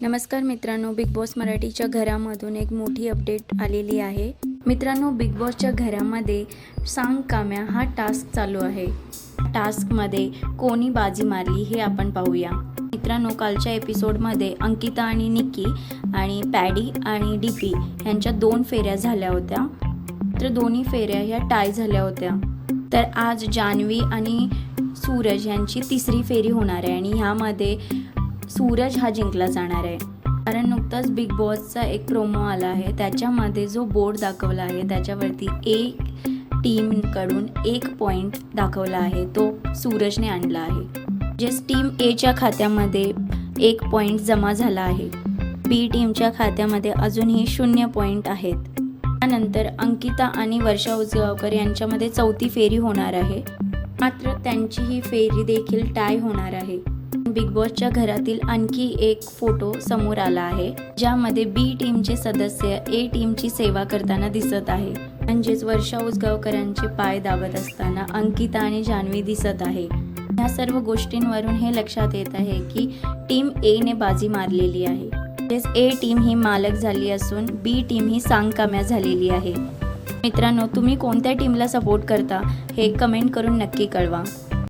नमस्कार मित्रांनो big boss मराठीच्या घरामधून एक मोठी अपडेट आलेली आहे. मित्रांनो बिग बॉसच्या घरामध्ये सांग काम्या हा टास्क चालू आहे. टास्कमध्ये कोणी बाजी मारली हे आपण पाहूया. मित्रांनो कालच्या एपिसोडमध्ये अंकिता आणि निक्की आणि पॅडी आणि डीपी यांच्या दोन फेऱ्या झाल्या होत्या. तर दोन्ही फेऱ्या ह्या टाय झाल्या होत्या. तर आज जान्हवी आणि सूरज यांची तिसरी फेरी होणार आहे आणि ह्यामध्ये सूरज हा जिंकला जाणार आहे. कारण नुकताच बिग बॉसचा एक प्रोमो आला आहे. त्याच्यामध्ये जो बोर्ड दाखवला आहे त्याच्यावरती एक टीमकडून एक पॉईंट दाखवला आहे. तो सूरजने आणला आहे. जे टीम एच्या खात्यामध्ये एक पॉईंट जमा झाला आहे. बी टीमच्या खात्यामध्ये अजूनही शून्य पॉईंट आहेत. त्यानंतर अंकिता आणि वर्षा उजगावकर यांच्यामध्ये चौथी फेरी होणार आहे. मात्र त्यांची ही फेरी देखील टाय होणार आहे. बिग बॉसच्या घरातील आणखी एक फोटो समोर आला आहे ज्यामध्ये बी टीमचे सदस्य ए टीमची सेवा करताना दिसत आहे. म्हणजेच वर्षा उसगावकरांचे पाय दाबत असताना अंकिता आणि जान्हवी दिसत आहे. या सर्व गोष्टींवरून हे लक्षात येत आहे की टीम एने बाजी मारलेली आहे. म्हणजेच ए टीम ही मालक झाली असून बी टीम ही सांगकाम्या झालेली आहे. मित्रांनो तुम्ही कोणत्या टीमला सपोर्ट करता हे कमेंट करून नक्की कळवा.